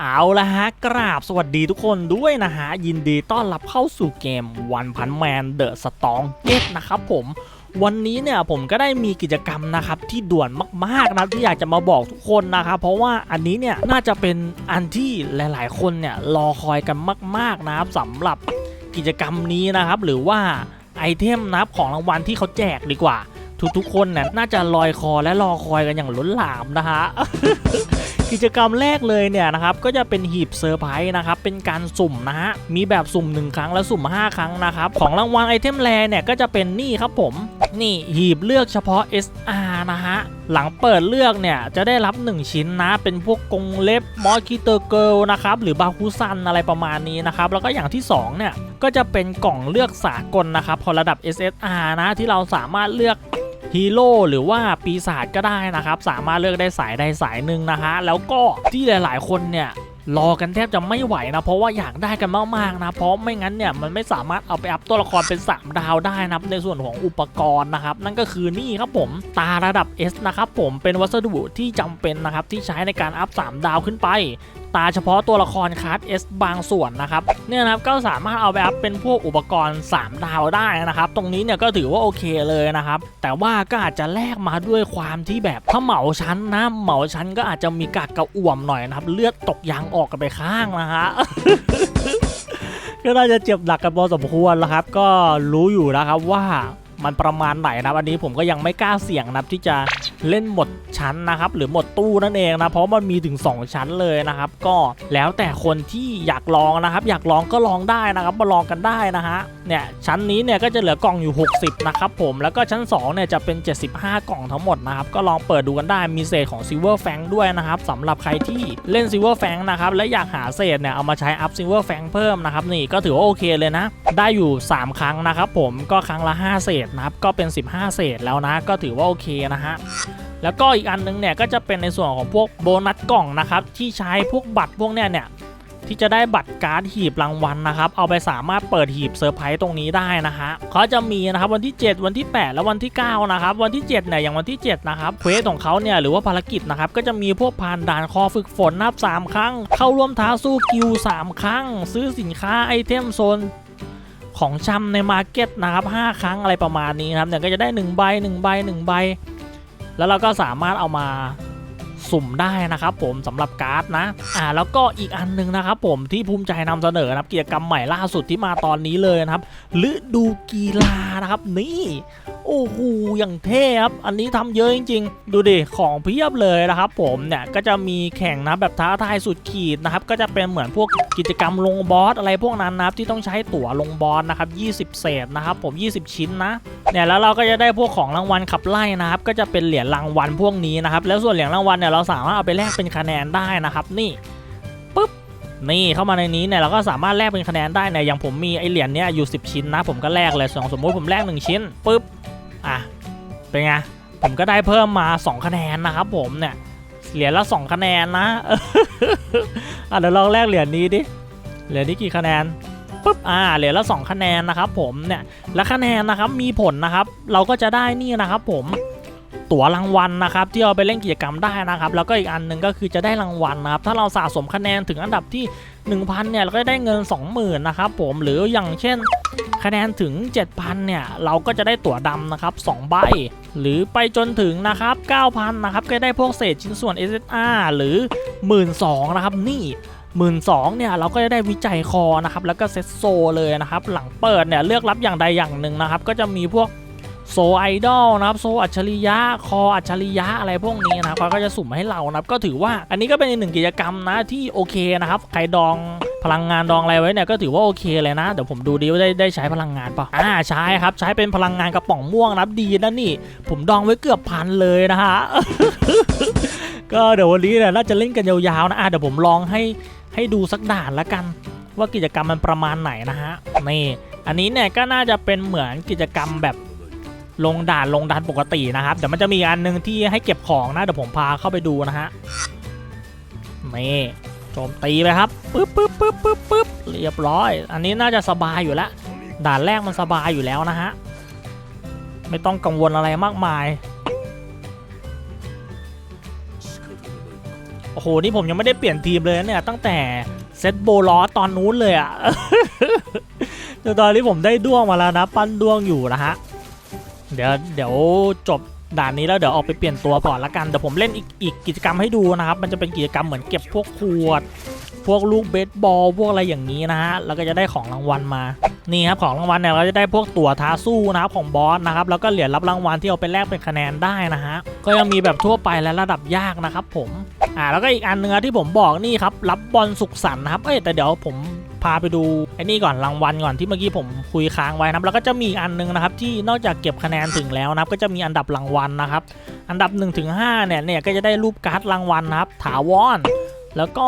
เอาละฮะ กราบสวัสดีทุกคนด้วยนะฮะ ยินดีต้อนรับเข้าสู่เกมวันพันแมนเดอะสตองเกตนะครับผมวันนี้เนี่ยผมก็ได้มีกิจกรรมนะครับที่ด่วนมากๆนะที่อยากจะมาบอกทุกคนนะครับเพราะว่าอันนี้เนี่ยน่าจะเป็นอันที่หลาย ๆ คนเนี่ยรอคอยกันมาก ๆนะครับสำหรับกิจกรรมนี้นะครับ หรือว่าไอเทมนะครับของรางวัลที่เขาแจกดีกว่า ทุกๆคนเนี่ยน่าจะลอยคอและรอคอยกันอย่างล้นหลามนะฮะ กิจกรรมแรกเลยเนี่ยนะครับก็จะเป็นหีบเซอร์ไพรส์นะครับเป็นการสุ่มนะฮะมีแบบสุ่ม 1 ครั้งและสุ่ม 5 ครั้งนะครับของรางวัลไอเทมแรเนี่ยก็จะเป็นนี่ครับผมนี่หีบเลือกเฉพาะ SR นะฮะหลังเปิดเลือกเนี่ยจะได้รับ 1 ชิ้นนะ เป็นพวกกงเล็บมอสคิเตอร์เกิลนะครับหรือบาคูซันอะไรประมาณนี้นะครับแล้วก็อย่างที่ 2 เนี่ยก็จะเป็นกล่องเลือกสากลนะครับพอระดับ SSR นะที่เราสามารถเลือก ฮีโร่หรือว่าปีศาจก็ได้นะครับ สามารถเลือกได้สายใดสายหนึ่งนะฮะแล้วก็ที่หลาย ๆ คนเนี่ยรอกันแทบจะไม่ไหวนะ เพราะว่าอยากได้กันมาก ๆ นะ เพราะไม่งั้นเนี่ยมันไม่สามารถเอาไปอัพตัวละครเป็น 3 ดาวได้นับในส่วนของอุปกรณ์นะครับ นั่นก็คือนี่ครับผมตาระดับ S นะครับผมเป็นวัสดุที่จำเป็นนะครับที่ใช้ในการอัพ 3 ดาวขึ้นไป ตาเฉพาะตัวละครคลาส S บางส่วนนะครับเนี่ยนะครับก็สามารถเอาไปอัพเป็นพวกอุปกรณ์ 3 ดาวได้นะครับ ตรงนี้เนี่ยก็ถือว่าโอเคเลยนะครับ แต่ว่าก็อาจจะแลกมาด้วยความที่แบบถ้าเหมาชั้นนะเหมาชั้นก็อาจจะมีกากกระอ่วมหน่อยนะครับ เลือดตกยางออกกันไปข้างนะฮะก็น่าจะเจ็บหนักกันพอสมควรแล้วครับ ก็รู้อยู่นะครับว่า มันประมาณไหนนะครับอันนี้ผมก็ยังไม่กล้าเสี่ยงนะที่จะเล่นหมดชั้นนะครับ หรือหมดตู้นั่นเองนะ เพราะมันมีถึง 2 ชั้นเลยนะครับ ก็แล้วแต่คนที่อยากลองนะครับ อยากลองก็ลองได้นะครับมาลองกันได้นะฮะเนี่ยชั้นนี้เนี่ยก็จะเหลือกล่องอยู่ 60 นะครับผมแล้วก็ชั้น2เนี่ยจะเป็น 75 กล่องทั้งหมดนะครับ ก็ลองเปิดดูกันได้มีเศษของ Silver f a n g ด้วยนะครับสำหรับใครที่เล่น Silver f a n g นะครับและอยากหาเศษเนี่ยเอามาใช้อัพ Silver f a n g เพิ่มนะครับนี่ก็ถือว่าโอเคเลยนะ ได้อยู่ 3 ครั้งนะครับผมก็ครั้งละ 5 เศษนะครับ ก็เป็น 15 เศษแล้วนะ ก็ถือว่าโอเคนะฮะแล้วก็อีกอันนึงเนี่ยก็จะเป็นในส่วนของพวกโบนัสกล่องนะครับ ที่ใช้พวกบัตรพวกเนี้ยเนี่ยที่จะได้บัตรการ์ดหีบรางวัลนะครับ เอาไปสามารถเปิดหีบเซอร์ไพรส์ตรงนี้ได้นะฮะเขาจะมีนะครับวันที่ 7 วันที่ 8 และวันที่ 9 นะครับ วันที่ 7 เนี่ย อย่างวันที่ 7 นะครับเควสของเขาเนี่ย หรือว่าภารกิจนะครับ ก็จะมีพวกผ่านด่านคอฝึกฝนนับ 3 ครั้ง เข้าร่วมท้าสู้กิว3 ครั้ง ซื้อสินค้าไอเทมโซน ของชำในมาร์เก็ตนะครับ5ครั้งอะไรประมาณนี้ครับเนี่ยก็จะได้1ใบ1ใบ1ใบ แล้วเราก็สามารถเอามาสุ่มได้นะครับ ผมสำหรับการ์ดนะอ่าแล้วก็อีกอันหนึงนะครับ ผมที่ภูมิใจนำเสนอนะครับกิจกรรมใหม่ล่าสุดที่มาตอนนี้เลยนะครับฤดูกีฬานะครับนี่ โอ้โหอย่างเท่ครับ อันนี้ทำเยอะจริง ๆ ดูดิของเพียบเลยนะครับ ผมเนี่ยก็จะมีแข่งนะแบบท้าทายสุดขีดนะครับ ก็จะเป็นเหมือนพวกกิจกรรมลงบอสอะไรพวกนั้นนะครับที่ต้องใช้ตั๋วลงบอสนะครับ 20 เศษนะครับผม 20 ชิ้นนะเนี่ยแล้วเราก็จะได้พวกของรางวัลขับไล่นะครับ ก็จะเป็นเหรียญรางวัลพวกนี้นะครับ แล้วส่วนเหรียญรางวัลเนี่ยเราสามารถเอาไปแลกเป็นคะแนนได้นะครับนี่ปุ๊บนี่เข้ามาในนี้เนี่ยเราก็สามารถแลกเป็นคะแนนได้เนี่ยอย่างผมมีไอเหรียญเนี้ยอยู่ 10 ชิ้นนะ ผมก็แลกเลยสมมติผมแลก1ชิ้นปุ๊บ อะ เป็นไง ผมก็ได้เพิ่มมา 2 คะแนนนะครับผมเนี่ย เหรียญละ 2 คะแนนนะอะเดี๋ยวลองแลกเหรียญนี้ดิ เหรียญนี้กี่คะแนนปุ๊บอ่าเหรียญละ2คะแนนนะครับผมเนี่ยและคะแนนนะครับมีผลนะครับ เราก็จะได้นี่นะครับ ผมตั๋วรางวัลนะครับที่เอาไปเล่นกิจกรรมได้นะครับ แล้วก็อีกอันหนึ่งก็คือจะได้รางวัลนะครับ ถ้าเราสะสมคะแนนถึงอันดับที่ 1,000เนี่ยเราก็ได้เงิน 20,000นะครับผมหรืออย่างเช่น คะแนนถึง 7,000 เนี่ย เราก็จะได้ตั๋วดำนะครับ 2 ใบ หรือไปจนถึงนะครับ 9,000 นะครับ ก็ได้พวกเศษชิ้นส่วน SSR หรือ 12,000 นะครับ นี่หมื่นสองเนี่ยเราก็จะได้วิจัยคอนะครับแล้วก็เซตโซเลยนะครับ หลังเปิดเนี่ยเลือกรับอย่างใดอย่างหนึ่งนะครับ ก็จะมีพวกโซไอดอลนะครับโซอัจฉริยะคออัจฉริยะอะไรพวกนี้นะครับเขาก็จะสุ่มให้เรานะครับก็ถือว่าอันนี้ก็เป็นอีกหนึ่งกิจกรรมนะที่โอเคนะครับใครดอง พลังงานดองอะไรไว้เนี่ยก็ถือว่าโอเคเลยนะเดี๋ยวผมดูดิว่าได้ได้ใช้พลังงานป่ะอ่าใช้ครับ ใช้เป็นพลังงานกระป๋องม่วงนับดีนะนี่ ผมดองไว้เกือบพันเลยนะฮะก็เดี๋ยววันนี้เนี่ยน่าจะเล่นกันยาวๆนะอะเดี๋ยวผมลองให้ให้ดูสักด่านละกัน ว่ากิจกรรมมันประมาณไหนนะฮะนี่อันนี้เนี่ยก็น่าจะเป็นเหมือนกิจกรรมแบบลงด่านลงด่านปกตินะครับเดี๋ยวมันจะมีอันหนึงที่ให้เก็บของนะเดี๋ยวผมพาเข้าไปดูนะฮะนี่ โจมตีไปครับปึ๊บปึ๊บปึ๊บปึ๊บปึ๊บเรียบร้อย อันนี้น่าจะสบายอยู่แล้วด่านแรกมันสบายอยู่แล้วนะฮะ ไม่ต้องกังวลอะไรมากมาย โอ้โห นี่ผมยังไม่ได้เปลี่ยนทีมเลยเนี่ย ตั้งแต่เซตโบล้อตอนนู้นเลยอะแต่ตอนนี้ผมได้ด้วงมาแล้วนะ ปั้นด้วงอยู่นะฮะ เดี๋ยวเดี๋ยวจบ ด่านนี้แล้วเดี๋ยวออกไปเปลี่ยนตัวก่อนละกันเดี๋ยวผมเล่นอีกอีกกิจกรรมให้ดูนะครับ มันจะเป็นกิจกรรมเหมือนเก็บพวกขวด พวกลูกเบสบอลพวกอะไรอย่างนี้นะฮะแล้วก็จะได้ของรางวัลมานี่ครับของรางวัลเนี่ยเราจะได้พวกตั๋วท้าสู้นะครับของบอสนะครับแล้วก็เหรียญรับรางวัลที่เอาไปแลกเป็นคะแนนได้นะฮะก็ยังมีแบบทั่วไปและระดับยากนะครับผมอ่าแล้วก็อีกอันนึงที่ผมบอกนี่ครับรับบอลสุขสันต์นะครับเอ้แต่เดี๋ยวผม พาไปดูไอ้นี่ก่อนรางวัลก่อนที่เมื่อกี้ผมคุยค้างไว้นะครับแล้วก็จะมีอันนึงนะครับที่นอกจากเก็บคะแนนถึงแล้วนะครับก็จะมีอันดับรางวัลนะครับ อันดับ1-5เนี่ยเนี่ยก็จะได้รูปการ์ดรางวัลนะครับ ถาวรแล้วก็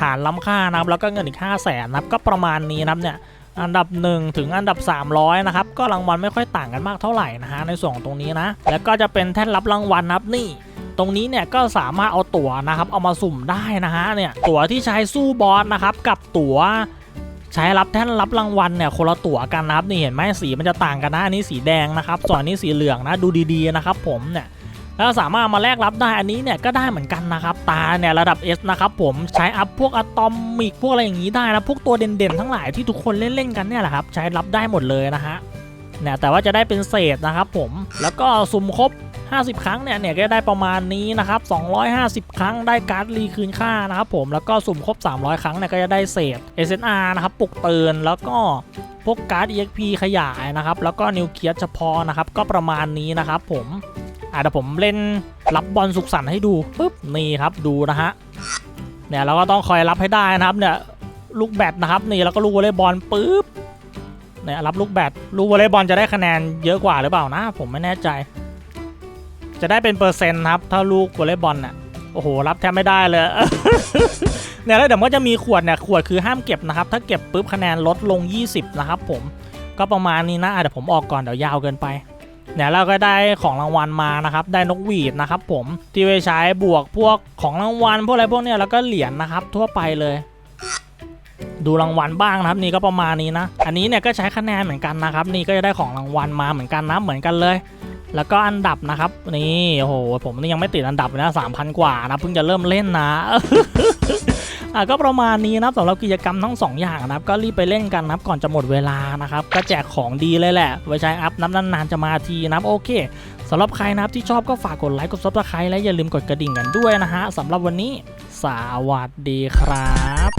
ฐานล้ำค่านะครับแล้วก็เงินอีก 5 0 0แสนนะครับก็ประมาณนี้นะครับเนี่ยอันดับ 1 ถึงอันดับ 300 นะครับ ก็รางวัลไม่ค่อยต่างกันมากเท่าไหร่นะฮะในส่วนตรงนี้นะ แล้วก็จะเป็นแท่นรับรางวัลนะครับนี่ ตรงนี้เนี่ยก็สามารถเอาตั๋วนะครับ เอามาสุ่มได้นะฮะเนี่ยตั๋วที่ใช้สู้บอสนะครับกับตั๋ว ใช้รับแท่นรับรางวัลเนี่ยคนละตั๋วกันนะครับนี่เห็นไหมสีมันจะต่างกันนะอันนี้สีแดงนะครับส่วนนี้สีเหลืองนะดูดีๆนะครับผมเนี่ยแล้วสามารถมาแลกรับได้อันนี้เนี่ยก็ได้เหมือนกันนะครับตาเนี่ยระดับ S นะครับผมใช้อัพพวกอะตอมิกพวกอะไรอย่างนี้ได้นะพวกตัวเด่นๆทั้งหลายที่ทุกคนเล่นๆกันเนี่ยแหละครับใช้รับได้หมดเลยนะฮะเนี่ยแต่ว่าจะได้เป็นเศษนะครับผมแล้วก็สุ่มครบ 50 ครั้งเนี่ยเนี่ยก็ได้ประมาณนี้นะครับ 250 ครั้งได้การ์ดรีคืนค่านะครับผมแล้วก็สุ่มครบ 300 ครั้งเนี่ยก็จะได้เศษ SNR นะครับปลุกเตือนแล้วก็พวกการ์ด EXP ขยายนะครับแล้วก็นิวเคลียร์เฉพาะนะครับก็ประมาณนี้นะครับผมอะเดี๋ยวผมเล่นรับบอลสุขสันต์ให้ดูปุ๊บนี่ครับดูนะฮะเนี่ยเราก็ต้องคอยรับให้ได้นะครับเนี่ยลูกแบตนะครับนี่แล้วก็ลูกวอลเลย์บอลปุ๊บเนี่ยรับลูกแบตลูกวอลเลย์บอลจะได้คะแนนเยอะกว่าหรือเปล่านะ ผมไม่แน่ใจ จะได้เป็นเปอร์เซ็นต์ครับ ถ้าลูกวอลเลย์บอลน่ะโอ้โห รับแทบไม่ได้เลย เนี่ยแล้วเดี๋ยวก็จะมีขวดเนี่ย ขวดคือห้ามเก็บนะครับ ถ้าเก็บปุ๊บคะแนนลดลง 20 นะครับผม ก็ประมาณนี้นะอะเดี๋ยวผมออกก่อนเดี๋ยวยาวเกินไป เนี่ยเราก็ได้ของรางวัลมานะครับ ได้นกหวีดนะครับผมที่ไปใช้บวกพวกของรางวัลพวกอะไรพวกเนี้ยแล้วก็เหรียญนะครับทั่วไปเลยดูรางวัลบ้างนะครับนี่ก็ประมาณนี้นะ อันนี้เนี่ยก็ใช้คะแนนเหมือนกันนะครับ นี่ก็จะได้ของรางวัลมาเหมือนกันนะเหมือนกันเลย แล้วก็อันดับนะครับ นี่โอ้โหผมนี่ยังไม่ติดอันดับเลยนะสามพันกว่านะเพิ่งจะเริ่มเล่นนะอะก็ประมาณนี้นะครับสำหรับกิจกรรมทั้งสองอย่างนะครับ ก็รีบไปเล่นกันนะครับก่อนจะหมดเวลานะครับ ก็แจกของดีเลยแหละ ไว้ใช้อัพนับนานๆจะมาทีนะครับโอเคสำหรับใครนะครับที่ชอบก็ฝากกดไลค์กดซับสไครต์และอย่าลืมกดกระดิ่งกันด้วยนะฮะสำหรับวันนี้ สวัสดีครับ